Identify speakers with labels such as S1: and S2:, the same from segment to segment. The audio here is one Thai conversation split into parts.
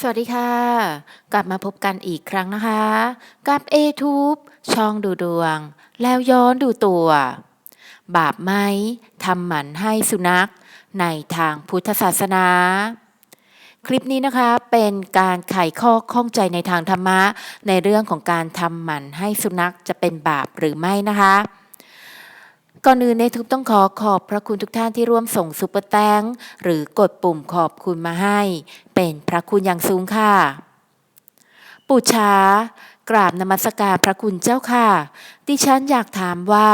S1: สวัสดีค่ะ กลับมาพบกันอีกครั้งนะคะ กับ a t u b e ช่องดูดวง แล้วย้อนดูตัว บาปไหมทำหมันให้สุนัข ในทางพุทธศาสนา คลิปนี้นะคะเป็นการไขข้อข้องใจในทางธรรมะ ในเรื่องของการทำหมันให้สุนัขจะเป็นบาปหรือไม่นะคะ ก่อนอื่นในทุบต้องขอขอบพระคุณทุกท่านที่ร่วมส่งซุปเปอร์แตงหรือกดปุ่มขอบคุณมาให้ เป็นพระคุณอย่างสูงค่ะ ปู่ช้ากราบนมัสการพระคุณเจ้าค่ะ ดิฉันอยากถามว่า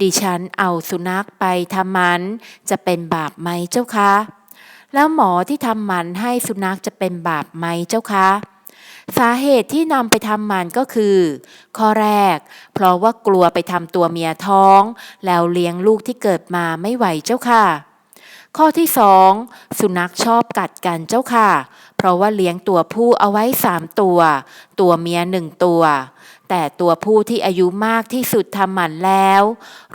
S1: ดิฉันเอาสุนัขไปทำมัน จะเป็นบาปไหมเจ้าคะ แล้วหมอที่ทำมันให้สุนัขจะเป็นบาปไหมเจ้าคะ สาเหตุที่นำไปทำมันก็คือ ข้อแรก เพราะว่ากลัวไปทำตัวเมียท้อง แล้วเลี้ยงลูกที่เกิดมาไม่ไหวเจ้าค่ะ ข้อที่สองสุนัขชอบกัดกันเจ้าค่ะ เพราะว่าเลี้ยงตัวผู้เอาไว้สามตัว ตัวเมียหนึ่งตัว แต่ตัวผู้ที่อายุมากที่สุดทำหมันแล้ว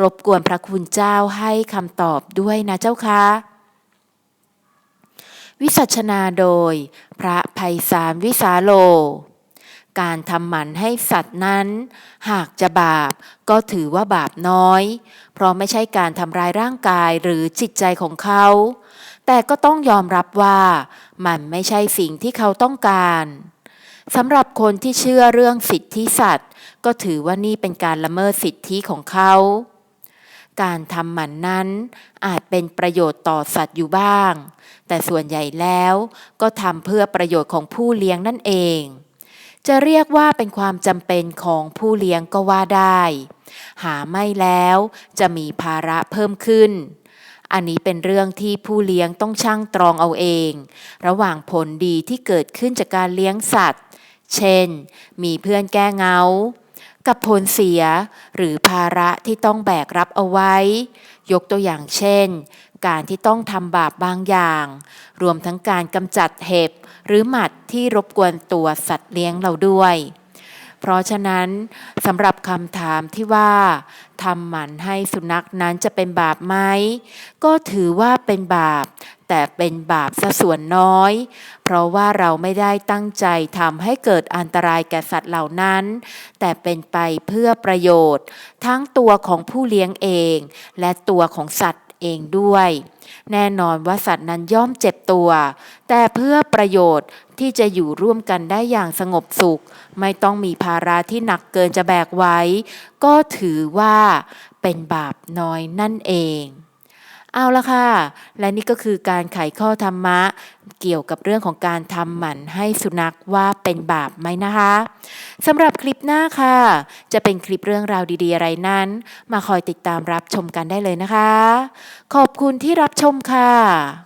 S1: รบกวนพระคุณเจ้าให้คำตอบด้วยนะเจ้าค่ะ วิสัชนาโดย พระภัยสารวิสาโล การทำหมันให้สัตว์นั้น หากจะบาปก็ถือว่าบาปน้อย เพราะไม่ใช่การทำร้ายร่างกายหรือจิตใจของเขา แต่ก็ต้องยอมรับว่า มันไม่ใช่สิ่งที่เขาต้องการสำหรับคนที่เชื่อเรื่องสิทธิสัตว์ ก็ถือว่านี่เป็นการละเมิดสิทธิของเขา การทำหมันนั้น อาจเป็นประโยชน์ต่อสัตว์อยู่บ้าง แต่ส่วนใหญ่แล้วก็ทำเพื่อประโยชน์ของผู้เลี้ยงนั่นเอง จะเรียกว่าเป็นความจำเป็นของผู้เลี้ยงก็ว่าได้ หาไม่แล้วจะมีภาระเพิ่มขึ้น อันนี้เป็นเรื่องที่ผู้เลี้ยงต้องช่างตรองเอาเอง ระหว่างผลดีที่เกิดขึ้นจากการเลี้ยงสัตว์ เช่น มีเพื่อนแก้เงา กับผลเสียหรือภาระที่ต้องแบกรับเอาไว้ ยกตัวอย่างเช่น การที่ต้องทำบาปบางอย่าง รวมทั้งการกำจัดเห็บหรือหมัดที่รบกวนตัวสัตว์เลี้ยงเราด้วย เพราะฉะนั้นสำหรับคำถามที่ว่าทำหมันให้สุนัขนั้นจะเป็นบาปไหมก็ถือว่าเป็นบาป แต่เป็นบาปซะส่วนน้อย เพราะว่าเราไม่ได้ตั้งใจทำให้เกิดอันตรายแก่สัตว์เหล่านั้น แต่เป็นไปเพื่อประโยชน์ ทั้งตัวของผู้เลี้ยงเอง และตัวของสัตว์ เองด้วย แน่นอนว่าสัตว์นั้นย่อมเจ็บตัว แต่เพื่อประโยชน์ที่จะอยู่ร่วมกันได้อย่างสงบสุข ไม่ต้องมีภาระที่หนักเกินจะแบกไว้ ก็ถือว่าเป็นบาปน้อยนั่นเอง เอาละค่ะ และนี่ก็คือการไขข้อธรรมะ เกี่ยวกับเรื่องของการทำหมันให้สุนัขว่าเป็นบาปไหมนะคะสำหรับคลิปหน้าค่ะ จะเป็นคลิปเรื่องราวดีๆอะไรนั้น มาคอยติดตามรับชมกันได้เลยนะคะ ขอบคุณที่รับชมค่ะ